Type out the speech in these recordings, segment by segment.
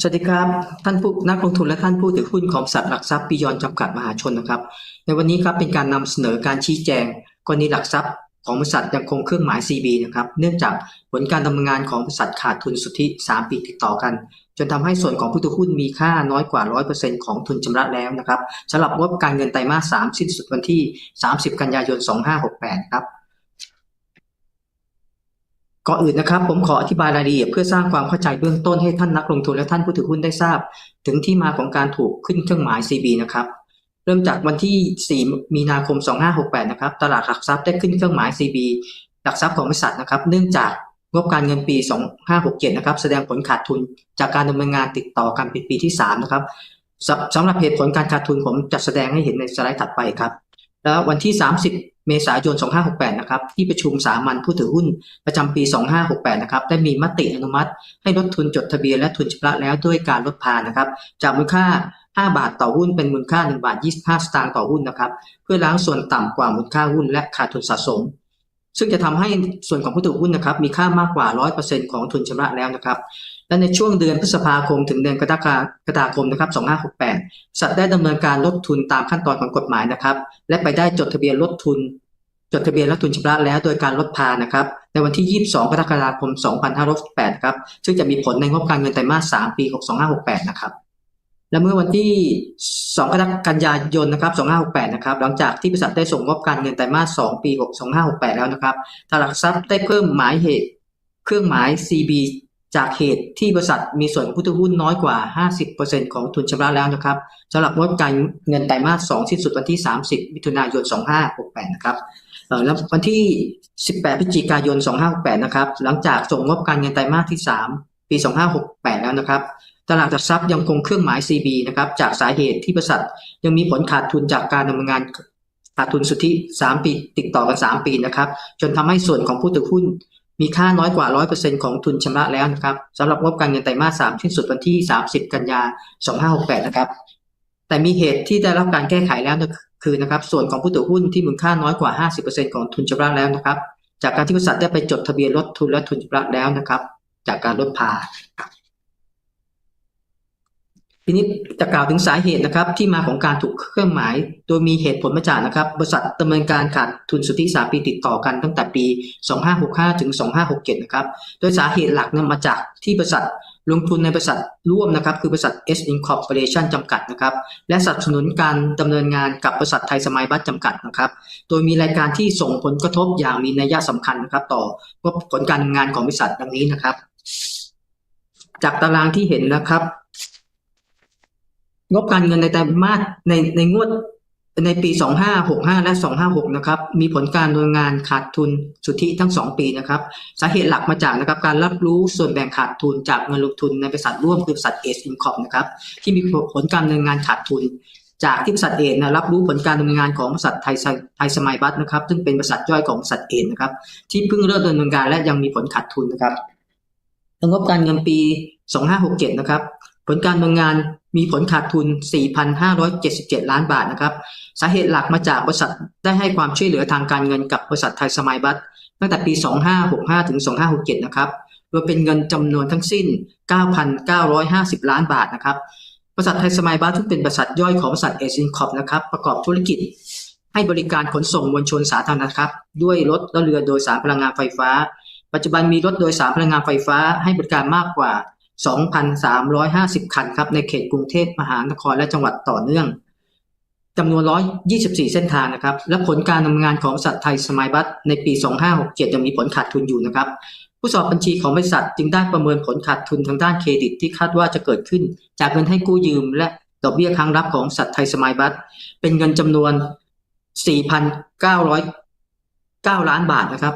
สวัสดีครับ ท่านผู้นักลงทุนและท่านผู้ถือหุ้นของบริษัทหลักทรัพย์ปิยอนจำกัดมหาชนนะครับ ในวันนี้ครับเป็นการนำเสนอการชี้แจงกรณีหลักทรัพย์ของบริษัทยังคงเครื่องหมาย CB นะครับเนื่องจากผลการดำเนินงานของบริษัทขาดทุนสุทธิ 3 ปีติดต่อกัน จนทำให้ส่วนของผู้ถือหุ้นมีค่าน้อยกว่า 100%ของทุนชำระแล้วนะครับสำหรับงบการเงินไตรมาส 3 สิ้นสุดวันที่ 30 กันยายน 2568 ครับ ก่อนอื่นนะครับผมขออธิบายรายละเอียดเพื่อสร้างความเข้าใจเบื้องต้นให้ท่านนักลงทุนและท่านผู้ถือหุ้นได้ทราบ ถึงที่มาของการถูกขึ้นเครื่องหมาย CB นะครับเริ่มจากวันที่ 4 มีนาคม 2568 นะครับตลาดหลักทรัพย์ได้ขึ้นเครื่องหมาย CB หลักทรัพย์ของบริษัทนะครับ เนื่องจากงบการเงินปี 2567 นะครับ แสดงผลขาดทุนจากการดำเนินงานติดต่อกันเป็นปีที่ 3 นะครับสำสำหรับเหตุผลการขาดทุนผมจะแสดงให้เห็นในสไลด์ถัดไปครับ แล้ววันที่ 30 เมษายน 2568 นะครับ ที่ประชุมสามัญผู้ถือหุ้นประจำปี 2568 นะครับ ได้มีมติอนุมัติ ให้ลดทุนจดทะเบียนและทุนชำระแล้วด้วยการลดพานะครับ จากมูลค่า 5 บาทต่อหุ้นเป็นมูลค่า 1 บาท 25 สตางค์ต่อหุ้นนะครับ เพื่อล้างส่วนต่ำกว่ามูลค่าหุ้นและขาดทุนสะสม ซึ่งจะทำให้ส่วนของผู้ถือหุ้นนะครับมีค่ามากกว่า 100%ของทุนชำระแล้วนะครับและในช่วงเดือนพฤษภาคมถึงเดือนกรกฎาคมนะครับ 2568 สัตว์ได้ดำเนินการลดทุนตามขั้นตอนของกฎหมายนะครับ และไปได้จดทะเบียนลดทุน จดทะเบียนละทุนชำระแล้วโดยการลดพานะครับ ในวันที่ 22 กรกฎาคม 2568 ครับ ซึ่งจะมีผลในงบการเงินไตรมาส 3 ปี 2568 นะครับ และเมื่อวันที่ 2กรกฎาคมนะครับ 2568 นะครับ หลังจากที่บริษัทได้ส่งงบการเงินไตรมาส 2 ปี 62568 แล้วนะครับตลาดทรัพย์ได้เพิ่มหมายเหตุ เครื่องหมาย CB จากเหตุที่บริษัทมีส่วนผู้ถือหุ้นน้อยกว่า 50%ของทุนชำระแล้วนะครับสำหรับงบการเงินไตรมาส 2 สิ้นสุดวันที่ 30 มิถุนายน 2568 นะครับแล้ววันที่ 18 พฤศจิกายน 2568 นะครับ หลังจากส่งงบการเงินไตรมาสที่ 3 ปี 2568 แล้วนะครับ ตลาดหลักทรัพย์ยังคงเครื่องหมาย CB นะครับจากสาเหตุที่บริษัทยังมีผลขาดทุนจากการดำเนินงานขาดทุนสุทธิ 3 ปี ติดต่อกัน 3 ปีนะครับจนทำให้ส่วนของผู้ถือหุ้น มีค่าน้อยกว่า 100%ของทุนชำระแล้วนะครับสำหรับงบการเงินไตรมาส3สิ้นสุดวันที่ 30 กันยา 2568 นะครับแต่มีเหตุที่ได้รับการแก้ไขแล้วคือนะครับส่วนของผู้ถือหุ้นที่มูลค่าน้อยกว่า 50%ของทุนชำระแล้วนะครับ จากการที่บริษัทได้ไปจดทะเบียนลดทุนและทุนชำระแล้วนะครับ จากการลดพาครับ ทีนี้จะกล่าวถึงสาเหตุนะครับ ที่มาของการถูกเครื่องหมาย โดยมีเหตุผลมาจากนะครับ บริษัทดำเนินการขาดทุนสุทธิ3ปีติดต่อกันตั้งแต่ปี 2565 ถึง 2567 นะครับ โดยสาเหตุหลักเนี่ยมาจากที่บริษัทลงทุนในบริษัทร่วมนะครับ คือบริษัท S Incorporation จำกัดนะครับ และสนับสนุนการดำเนินงานกับบริษัทไทยสมัยบัตจำกัดนะครับ โดยมีรายการที่ส่งผลกระทบอย่างมีนัยสำคัญนะครับ ต่องบผลการงานของบริษัทดังนี้นะครับ จากตารางที่เห็นนะครับ งบการเงินในไตรมาสในในงวดในปี 2565 และ 256 นะครับ มีผลการดำเนินงานขาดทุนสุทธิทั้ง 2 ปีนะครับ สาเหตุหลักมาจากนะครับการรับรู้ส่วนแบ่งขาดทุนจากเงินลงทุนในบริษัทร่วมคือบริษัทเอสอินคอมนะครับ ที่มีผลการดำเนินงานขาดทุน จากที่บริษัทเอนนะรับรู้ผลการดำเนินงานของบริษัทไทยไทยสมัยบัตนะครับ ซึ่งเป็นบริษัทย่อยของบริษัทเอนนะครับ ที่เพิ่งเริ่มดำเนินการและยังมีผลขาดทุนนะครับงบการเงินปี 2567 นะครับ ผลการดำเนินงานมีผลขาดทุน 4,577 ล้านบาทนะครับ สาเหตุหลักมาจากบริษัทได้ให้ความช่วยเหลือทางการเงินกับบริษัทไทยสมัยบัตตั้งแต่ปี 2565 ถึง 2567 นะครับโดยเป็นเงินจำนวนทั้งสิ้น 9,950 ล้านบาทนะครับ บริษัทไทยสมัยบัตซึ่งเป็นบริษัทย่อยของบริษัทเอซินคอปนะครับ ประกอบธุรกิจ ให้บริการขนส่งมวลชนสาธารณะครับ ด้วยรถและเรือโดยสารพลังงานไฟฟ้า ปัจจุบันมีรถโดยสารพลังงานไฟฟ้าให้บริการมากกว่า 2,350 คันครับในเขตกรุงเทพมหานครและจังหวัดต่อเนื่องจำนวน 124 เส้นทางนะครับ และผลการดำเนินงานของบริษัทไทยสมัยบัตในปี 2567 ยังมีผลขาดทุนอยู่นะครับ ผู้สอบบัญชีของบริษัทจึงได้ประเมินผลขาดทุนทางด้านเครดิตที่คาดว่าจะเกิดขึ้น จากเงินให้กู้ยืม และดอกเบี้ยค้างรับของบริษัทไทยสมัยบัตเป็นเงินจำนวน 4,909 ล้านบาทนะครับ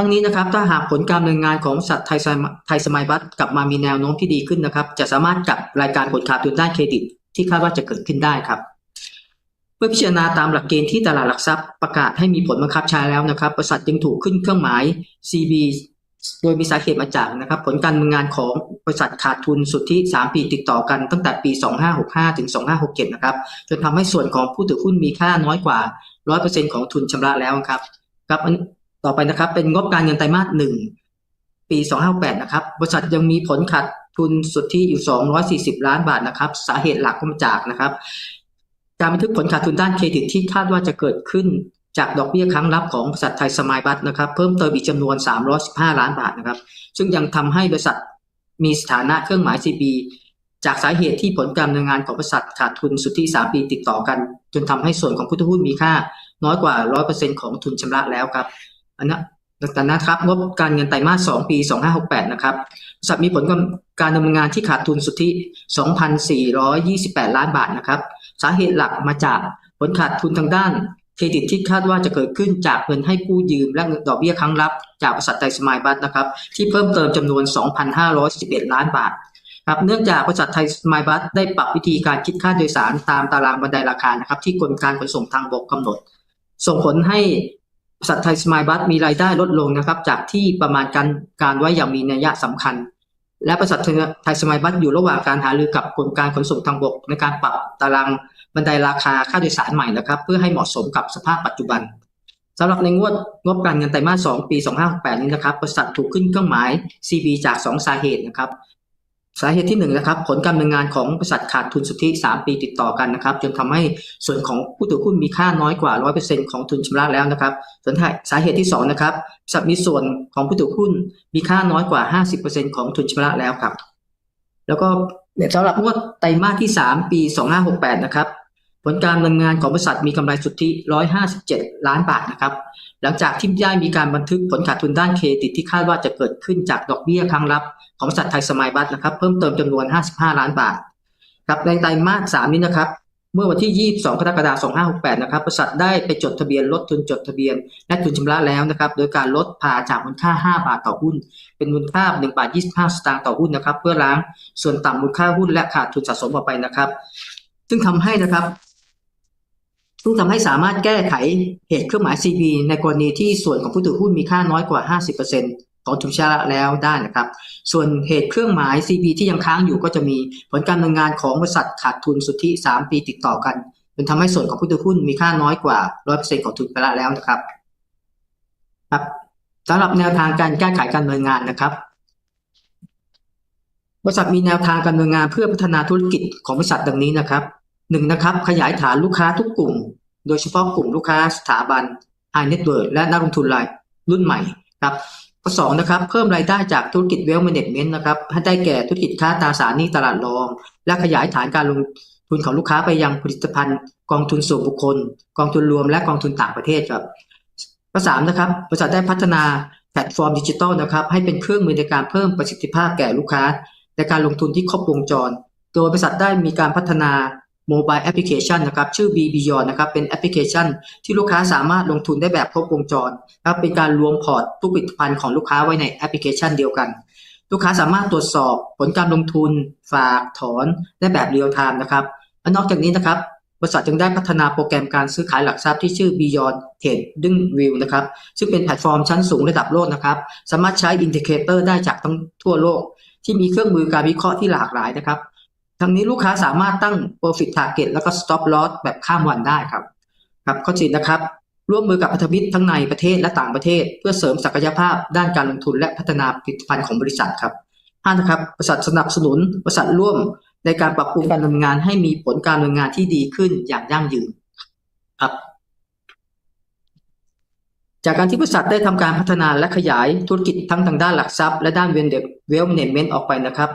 ทั้งนี้นะครับถ้าหากผลการดำเนินงานของบริษัทไทยสมไทยสมัยบัตกลับมามีแนวโน้มที่ดีขึ้นนะครับ จะสามารถกลับรายการผลขาดทุนด้านเครดิต ที่คาดว่าจะเกิดขึ้นได้ครับ เมื่อพิจารณาตามหลักเกณฑ์ที่ตลาดหลักทรัพย์ประกาศให้มีผลบังคับใช้แล้วนะครับบริษัทจึงถูกขึ้นเครื่องหมาย CB โดยมีสาเหตุมาจากนะครับ ผลการดำเนินงานของบริษัทขาดทุนสุทธิ 3 ปีติดต่อกันตั้งแต่ปี 2565 ถึง 2567 นะครับจนทำให้ส่วนของผู้ถือหุ้นมีค่าน้อยกว่า 100%ของทุนชำระแล้วครับครับ ต่อไปนะครับ เป็นงบการเงินไตรมาส1ปี258นะครับ บริษัทยังมีผลขาดทุนสุทธิอยู่ 240 ล้านบาทนะครับ สาเหตุหลักก็มาจากนะครับ การบันทึกผลขาดทุนด้านเครดิตที่คาดว่าจะเกิดขึ้นจากดอกเบี้ยครั้งรับของบริษัทไทยสมายบัตนะครับ เพิ่มเติมอีกจำนวน 315 ล้านบาทนะครับ ซึ่งยังทำให้บริษัทมีสถานะเครื่องหมาย CB จากสาเหตุที่ผลการดำเนินงานของบริษัทขาดทุนสุทธิ 3 ปีติดต่อกัน จนทำให้ส่วนของผู้ถือหุ้นมีค่า น้อยกว่า 100%ของทุนชำระแล้วครับ อันนั้นดังนั้นครับงบการเงินไตรมาส2ปี 2568 นะครับบริษัทมีผลการดำเนินงานที่ขาดทุนสุทธิ 2,428 ล้านบาทนะครับสาเหตุหลักมาจากผลขาดทุนทางด้านเครดิตที่คาดว่าจะเกิดขึ้นจากเงินให้กู้ยืมและเงินดอกเบี้ยครั้งรับ จากบริษัทไทยสมายบัตนะครับที่เพิ่มเติมจำนวน 2,511 ล้านบาทครับเนื่องจากบริษัทไทยสมายบัสได้ปรับวิธีการคิดค่าโดยสารตามตารางบันไดราคานะครับที่กรมการขนส่งทางบกกำหนด ส่งผลให้ บริษัทไทยสมายบัสมีรายได้ลดลงนะครับ จากที่ประมาณการการไว้อย่างมีนัยสำคัญ และบริษัทไทยสมายบัสอยู่ระหว่างการหารือกับกรมการขนส่งทางบก ในการปรับตารางบันไดราคาค่าโดยสารใหม่นะครับ เพื่อให้เหมาะสมกับสภาพปัจจุบันสำหรับในงวดงบการเงินไตรมาส 2 ปี 2568 นี้นะครับ บริษัทถูกขึ้นเครื่องหมาย CB จาก 2 สาเหตุนะครับ สาเหตุที่1นงนะครับผลการดำเนินงานของบริษัทขาดทุนสุทธิ 3 ปีติดต่อกันนะครับจนทำให้ส่วนของผู้ถือหุ้นมีค่าน้อยกว่า 100%ของทุนชำระแล้วนะครับส่วนสาเหตุที่2นะครับบริษัทมีส่วนของผู้ถือหุ้นมีค่าน้อยกว่า 50%ของทุนชำระแล้วครับ แล้วก็สำหรับงวดไตรมาสที่ 3 ปี 2568 นะครับ ผลการดำเนินงานของบริษัทมีกำไรสุทธิ 157 ล้านบาทนะครับ หลังจากที่ได้มีการบันทึกผลขาดทุนด้านเครดิตที่คาดว่าจะเกิดขึ้นจากดอกเบี้ยครั้งรับของบริษัทไทยสมายบัตนะครับ เพิ่มเติมจำนวน 55 ล้านบาทครับในไตรมาส3นี้นะครับเมื่อวันที่ 22 กรกฎาคม 2568 นะครับ บริษัทได้ไปจดทะเบียนลดทุนจดทะเบียน และทุนชำระแล้วนะครับ โดยการลดพาจากมูลค่า 5 บาทต่อหุ้น เป็นมูลค่า 1 บาท 25 สตางค์ต่อหุ้นนะครับ เพื่อล้างส่วนต่ำมูลค่าหุ้นและขาดทุนสะสมออกไปนะครับ ซึ่งทำให้นะครับ ซึ่งทำให้สามารถแก้ไขเหตุเครื่องหมาย CB ในกรณีที่ส่วนของผู้ถือหุ้นมีค่าน้อยกว่า 50%ของทุนชำระแล้วได้นะครับ ส่วนเหตุเครื่องหมาย CB ที่ยังค้างอยู่ก็จะมีผลการดำเนินงานของบริษัทขาดทุนสุทธิ 3 ปีติดต่อกันจนทำให้ส่วนของผู้ถือหุ้นมีค่าน้อยกว่า 100%ของทุนชำระแล้วนะครับครับสำหรับแนวทางการแก้ไขการดำเนินงานนะครับบริษัทมีแนวทางการดำเนินงานเพื่อพัฒนาธุรกิจของบริษัทดังนี้นะครับ หนึ่งนะครับขยายฐานลูกค้าทุกกลุ่ม โดยเฉพาะกลุ่มลูกค้าสถาบัน High Net Worth และนักลงทุนรายรุ่นใหม่ครับข้อสองนะครับเพิ่มรายได้จากธุรกิจ Wealth Management นะครับให้ได้แก่ธุรกิจค้าตราสารหนี้ตลาดรอง และขยายฐานการลงทุนของลูกค้าไปยังผลิตภัณฑ์ กองทุนส่วนบุคคล กองทุนรวมและกองทุนต่างประเทศครับข้อสามนะครับบริษัทได้พัฒนาแพลตฟอร์มดิจิทัลนะครับให้เป็นเครื่องมือในการเพิ่มประสิทธิภาพแก่ลูกค้าในการลงทุนที่ครบวงจร โดยบริษัทได้มีการพัฒนา โมบายแอปพลิเคชันนะครับชื่อ B b y o n นะครับเป็นแอปพลิเคชัน ที่ลูกค้าสามารถลงทุนได้แบบครบวงจรนะครับเป็นการรวมพอร์ตทุกผลิตภัณฑ์ของลูกค้าไว้ในแอปพลิเคชันเดียวกัน ลูกค้าสามารถตรวจสอบผลการลงทุน ฝากถอนได้แบบเรียลไทม์นะครับและนอกจากนี้นะครับบริษัทจึงได้พัฒนาโปรแกรมการซื้อขายหลักทรัพย์ที่ชื่อ Beyond Trading View นะครับ ซึ่งเป็นแพลตฟอร์มชั้นสูงระดับโลกนะครับ สามารถใช้อินดิเคเตอร์ได้จากทั้งทั่วโลก ที่มีเครื่องมือการวิเคราะห์ที่หลากหลายนะครับ ทั้งนี้ลูกค้าสามารถตั้ง profit target แล้วก็ stop loss แบบข้ามวันได้ครับ ครับข้อสี่นะครับร่วมมือกับพันธมิตรทั้งในประเทศและต่างประเทศ เพื่อเสริมศักยภาพด้านการลงทุนและพัฒนาผลิตภัณฑ์ของบริษัทครับห้านะครับบริษัทสนับสนุนบริษัทร่วมในการปรับปรุงการดำเนินงานให้มีผลการดำเนินงานที่ดีขึ้นอย่างยั่งยืนครับ จากการที่บริษัทได้ทำการพัฒนาและขยายธุรกิจทั้งทางด้านหลักทรัพย์และด้านเวนเดเวลเมนเมนต์ออกไปนะครับ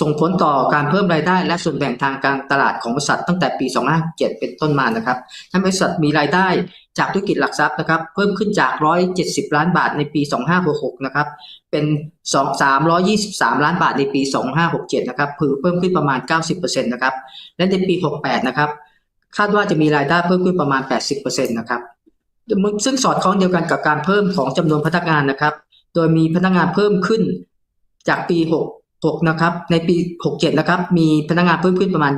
ส่งผลต่อการเพิ่มรายได้และส่วนแบ่งทางการตลาดของบริษัทตั้งแต่ปี 2557เป็นต้นมานะครับทำให้บริษัทมีรายได้จากธุรกิจหลักทรัพย์นะครับ เพิ่มขึ้นจาก 170 ล้านบาทในปี 2566 นะครับ เป็น 2 323 ล้านบาทในปี 2567 นะครับคือเพิ่มขึ้นประมาณ 90%นะครับ และในปี 68 นะครับ คาดว่าจะมีรายได้เพิ่มขึ้นประมาณ 80%นะครับ ซึ่งสอดคล้องเดียวกันกับการเพิ่มของจำนวนพนักงานนะครับ โดยมีพนักงานเพิ่มขึ้นจากปี 6 6นะครับในปี 67นะครับมีพนักงานเพิ่มขึ้นประมาณ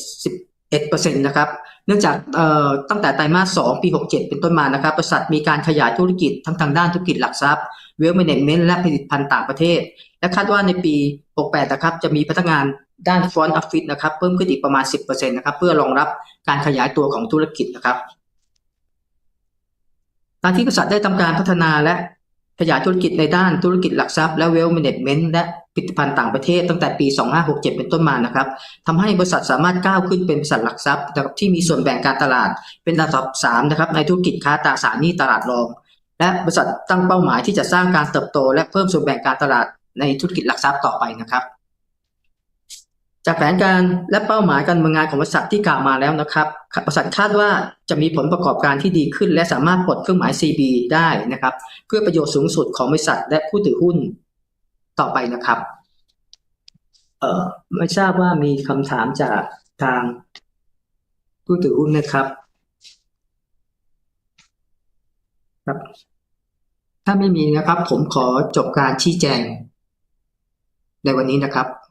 71%นะครับเนื่องจากเอ่อตั้งแต่ไตรมาส 2 ปี 67 เป็นต้นมานะครับบริษัทมีการขยายธุรกิจทั้งทางด้านธุรกิจหลักทรัพย์เวลเมนเมนต์และผลิตภัณฑ์ต่างประเทศ และคาดว่าในปี 68 นะครับจะมีพนักงานด้านฟอนต์ออฟฟิศนะครับเพิ่มขึ้นอีกประมาณ 10%นะครับเพื่อรองรับการขยายตัวของธุรกิจนะครับการที่บริษัทได้ทำการพัฒนาและ ขยายธุรกิจในด้านธุรกิจหลักทรัพย์และเวลเมเนจเมนต์และผลิตภัณฑ์ต่างประเทศตั้งแต่ปี 2567 เป็นต้นมานะครับทำให้บริษัทสามารถก้าวขึ้นเป็นบริษัทหลักทรัพย์นะครับที่มีส่วนแบ่งการตลาดเป็นอันดับ3นะครับในธุรกิจค้าตราสารหนี้ตลาดรอง และบริษัทตั้งเป้าหมายที่จะสร้างการเติบโต และเพิ่มส่วนแบ่งการตลาดในธุรกิจหลักทรัพย์ต่อไปนะครับ จากแผนการและเป้าหมายการดำเนินงานของบริษัทที่กล่าวมาแล้วนะครับบริษัทคาดว่าจะมีผลประกอบการที่ดีขึ้น และสามารถปลดเครื่องหมาย CB ได้นะครับ เพื่อประโยชน์สูงสุดของบริษัทและผู้ถือหุ้นต่อไปนะครับ เอ่อไม่ทราบว่ามีคำถามจากทางผู้ถือหุ้นนะครับ ครับ ถ้าไม่มีนะครับ ผมขอจบการชี้แจงในวันนี้นะครับ